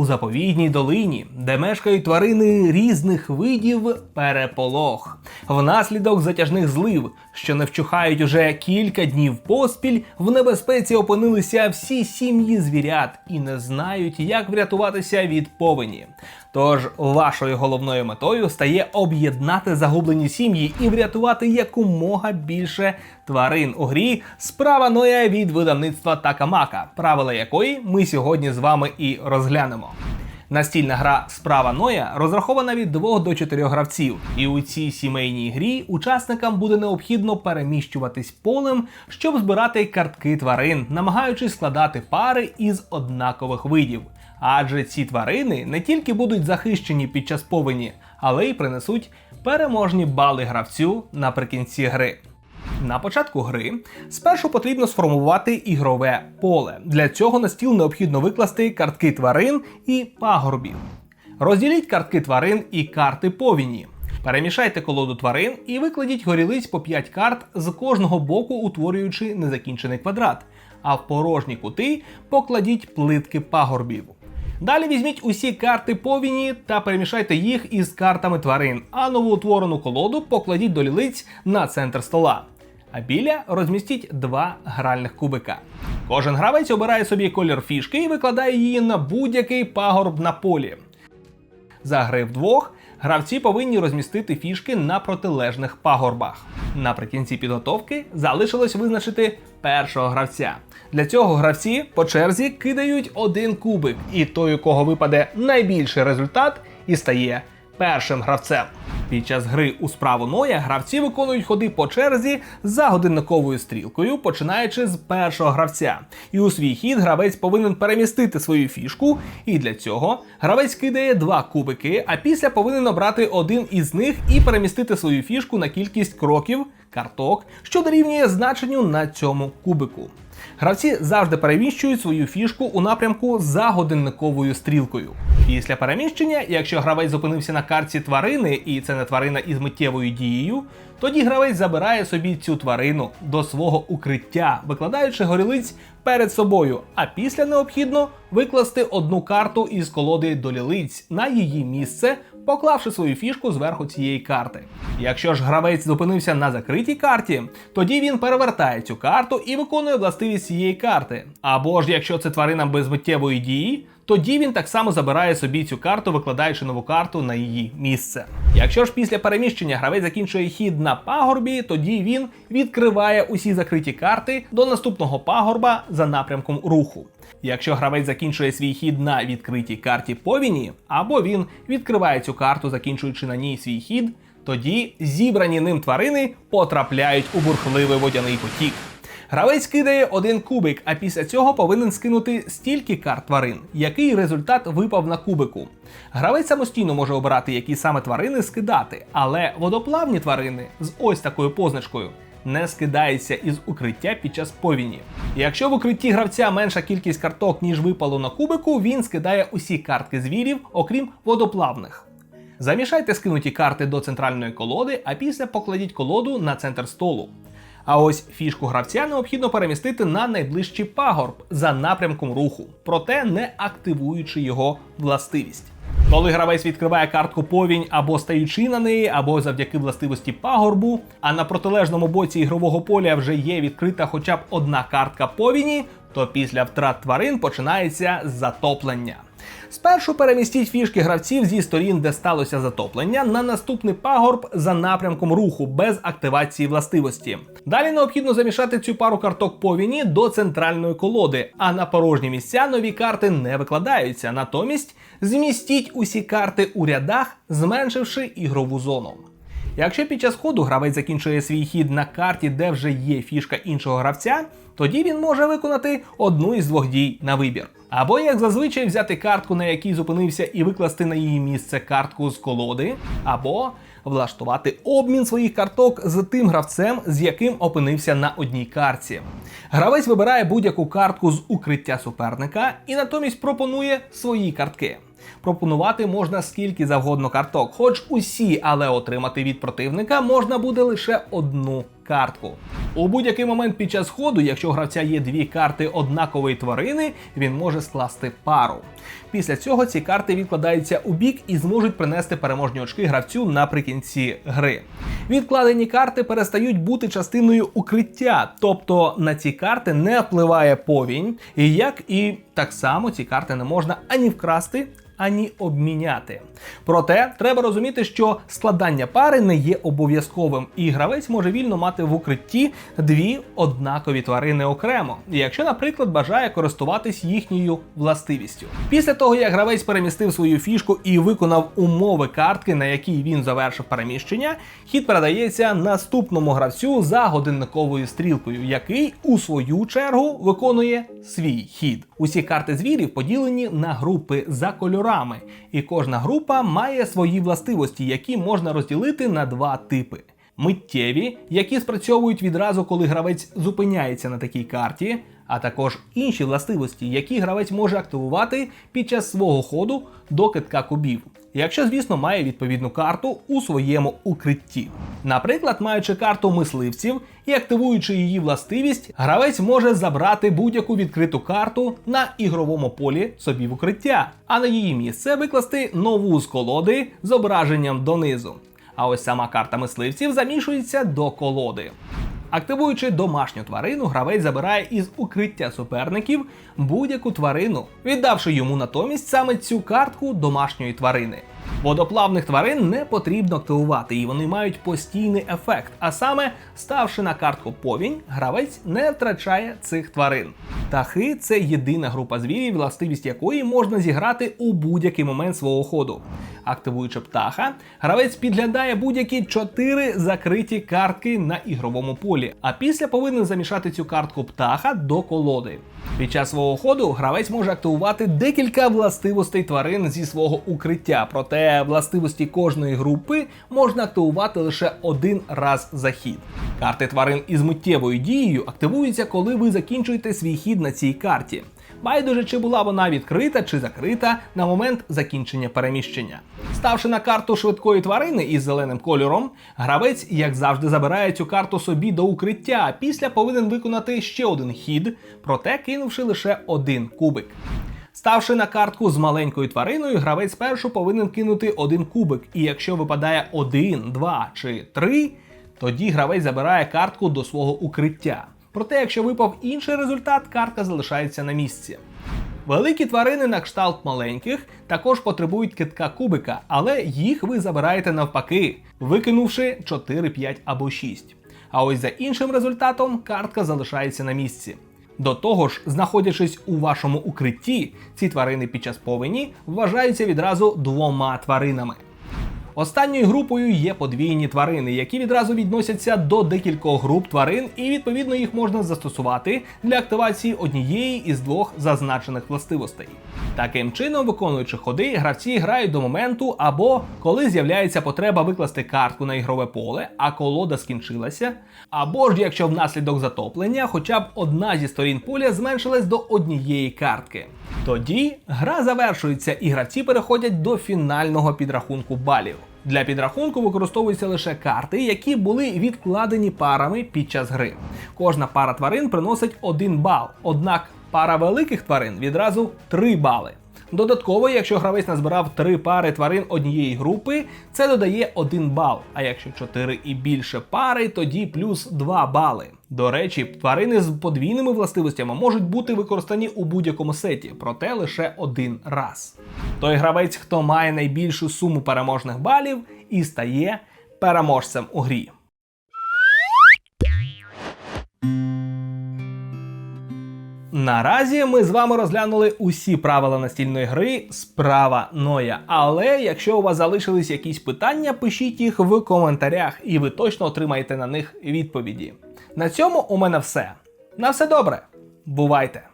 У заповідній долині, де мешкають тварини різних видів, переполох. Внаслідок затяжних злив, що не вчухають уже кілька днів поспіль, в небезпеці опинилися всі сім'ї звірят і не знають, як врятуватися від повені. Тож вашою головною метою стає об'єднати загублені сім'ї і врятувати якомога більше тварин у грі справа Ноя від видавництва Такамака, правила якої ми сьогодні з вами і розглянемо. Настільна гра Справа Ноя розрахована від 2 до 4 гравців, і у цій сімейній грі учасникам буде необхідно переміщуватись полем, щоб збирати картки тварин, намагаючись складати пари із однакових видів. Адже ці тварини не тільки будуть захищені під час повені, але й принесуть переможні бали гравцю наприкінці гри. На початку гри спершу потрібно сформувати ігрове поле. Для цього на стіл необхідно викласти картки тварин і пагорбів. Розділіть картки тварин і карти повіні. Перемішайте колоду тварин і викладіть горілиць по 5 карт з кожного боку, утворюючи незакінчений квадрат. А в порожні кути покладіть плитки пагорбів. Далі візьміть усі карти повіні та перемішайте їх із картами тварин, а новоутворену колоду покладіть до лілиць на центр стола. А біля розмістіть два гральних кубика. Кожен гравець обирає собі колір фішки і викладає її на будь-який пагорб на полі. За гри вдвох гравці повинні розмістити фішки на протилежних пагорбах. Наприкінці підготовки залишилось визначити першого гравця. Для цього гравці по черзі кидають один кубик, і той, у кого випаде найбільший результат, і стає першим гравцем. Під час гри у справу Ноя гравці виконують ходи по черзі за годинниковою стрілкою, починаючи з першого гравця. І у свій хід гравець повинен перемістити свою фішку, і для цього гравець кидає два кубики, а після повинен обрати один із них і перемістити свою фішку на кількість кроків, карток, що дорівнює значенню на цьому кубику. Гравці завжди переміщують свою фішку у напрямку за годинниковою стрілкою. Після переміщення, якщо гравець зупинився на карті тварини, і це не тварина із миттєвою дією, тоді гравець забирає собі цю тварину до свого укриття, викладаючи горілиць перед собою, а після необхідно викласти одну карту із колоди до лілиць на її місце, поклавши свою фішку зверху цієї карти. Якщо ж гравець зупинився на закритій карті, тоді він перевертає цю карту і виконує властивість цієї карти. Або ж якщо це тварина без миттєвої дії, тоді він так само забирає собі цю карту, викладаючи нову карту на її місце. Якщо ж після переміщення гравець закінчує хід на пагорбі, тоді він відкриває усі закриті карти до наступного пагорба за напрямком руху. Якщо гравець закінчує свій хід на відкритій карті повіні, або він відкриває цю карту, закінчуючи на ній свій хід, тоді зібрані ним тварини потрапляють у бурхливий водяний потік. Гравець кидає один кубик, а після цього повинен скинути стільки карт тварин, який результат випав на кубику. Гравець самостійно може обирати, які саме тварини скидати, але водоплавні тварини з ось такою позначкою не скидається із укриття під час повіні. Якщо в укритті гравця менша кількість карток, ніж випало на кубику, він скидає усі картки звірів, окрім водоплавних. Замішайте скинуті карти до центральної колоди, а після покладіть колоду на центр столу. А ось фішку гравця необхідно перемістити на найближчий пагорб за напрямком руху, проте не активуючи його властивість. Коли гравець відкриває картку повінь або стаючи на неї, або завдяки властивості пагорбу, а на протилежному боці ігрового поля вже є відкрита хоча б одна картка повіні, то після втрат тварин починається затоплення. Спершу перемістіть фішки гравців зі сторін, де сталося затоплення, на наступний пагорб за напрямком руху без активації властивості. Далі необхідно замішати цю пару карток повіні до центральної колоди, а на порожні місця нові карти не викладаються. Натомість змістіть усі карти у рядах, зменшивши ігрову зону. Якщо під час ходу гравець закінчує свій хід на карті, де вже є фішка іншого гравця, тоді він може виконати одну із двох дій на вибір. Або, як зазвичай, взяти картку, на якій зупинився, і викласти на її місце картку з колоди, або влаштувати обмін своїх карток з тим гравцем, з яким опинився на одній картці. Гравець вибирає будь-яку картку з укриття суперника і натомість пропонує свої картки. Пропонувати можна скільки завгодно карток, хоч усі, але отримати від противника можна буде лише одну картку. У будь-який момент під час ходу, якщо у гравця є дві карти однакової тварини, він може скласти пару. Після цього ці карти відкладаються у бік і зможуть принести переможні очки гравцю наприкінці гри. Відкладені карти перестають бути частиною укриття, тобто на ці карти не впливає повінь, і як і так само ці карти не можна ані вкрасти, ані обміняти. Проте треба розуміти, що складання пари не є обов'язковим, і гравець може вільно мати в укритті дві однакові тварини окремо, якщо, наприклад, бажає користуватись їхньою властивістю. Після того, як гравець перемістив свою фішку і виконав умови картки, на якій він завершив переміщення, хід передається наступному гравцю за годинниковою стрілкою, який у свою чергу виконує свій хід. Усі карти звірів поділені на групи за кольорами, і кожна група має свої властивості, які можна розділити на два типи. Миттєві, які спрацьовують відразу, коли гравець зупиняється на такій карті, а також інші властивості, які гравець може активувати під час свого ходу до китка кубів. Якщо, звісно, має відповідну карту у своєму укритті. Наприклад, маючи карту мисливців і активуючи її властивість, гравець може забрати будь-яку відкриту карту на ігровому полі собі в укриття, а на її місце викласти нову з колоди зображенням донизу. А ось сама карта мисливців замішується до колоди. Активуючи домашню тварину, гравець забирає із укриття суперників будь-яку тварину, віддавши йому натомість саме цю картку домашньої тварини. Водоплавних тварин не потрібно активувати, і вони мають постійний ефект. А саме, ставши на картку повінь, гравець не втрачає цих тварин. Птахи це єдина група звірів, властивість якої можна зіграти у будь-який момент свого ходу. Активуючи птаха, гравець підглядає будь-які чотири закриті картки на ігровому полі, а після повинен замішати цю картку птаха до колоди. Під час свого ходу гравець може активувати декілька властивостей тварин зі свого укриття, проте властивості кожної групи можна активувати лише один раз за хід. Карти тварин із миттєвою дією активуються, коли ви закінчуєте свій хід на цій карті. Байдуже, чи була вона відкрита чи закрита на момент закінчення переміщення. Ставши на карту швидкої тварини із зеленим кольором, гравець, як завжди, забирає цю карту собі до укриття, а після повинен виконати ще один хід, проте кинувши лише один кубик. Ставши на картку з маленькою твариною, гравець спершу повинен кинути один кубик, і якщо випадає один, два чи три, тоді гравець забирає картку до свого укриття. Проте, якщо випав інший результат, картка залишається на місці. Великі тварини на кшталт маленьких також потребують китка кубика, але їх ви забираєте навпаки, викинувши 4, 5 або 6. А ось за іншим результатом картка залишається на місці. До того ж, знаходячись у вашому укритті, ці тварини під час повені вважаються відразу двома тваринами. Останньою групою є подвійні тварини, які відразу відносяться до декількох груп тварин, і відповідно їх можна застосувати для активації однієї із двох зазначених властивостей. Таким чином, виконуючи ходи, гравці грають до моменту або коли з'являється потреба викласти картку на ігрове поле, а колода скінчилася, або ж якщо внаслідок затоплення хоча б одна зі сторін поля зменшилась до однієї картки. Тоді гра завершується і гравці переходять до фінального підрахунку балів. Для підрахунку використовуються лише карти, які були відкладені парами під час гри. Кожна пара тварин приносить один бал, однак пара великих тварин відразу 3 бали. Додатково, якщо гравець назбирав три пари тварин однієї групи, це додає 1 бал. А якщо 4 і більше пари, тоді плюс 2 бали. До речі, тварини з подвійними властивостями можуть бути використані у будь-якому сеті, проте лише один раз. Той гравець, хто має найбільшу суму переможних балів, і стає переможцем у грі. Наразі ми з вами розглянули усі правила настільної гри справа Ноя. Але якщо у вас залишились якісь питання, пишіть їх в коментарях, і ви точно отримаєте на них відповіді. На цьому у мене все. На все добре. Бувайте!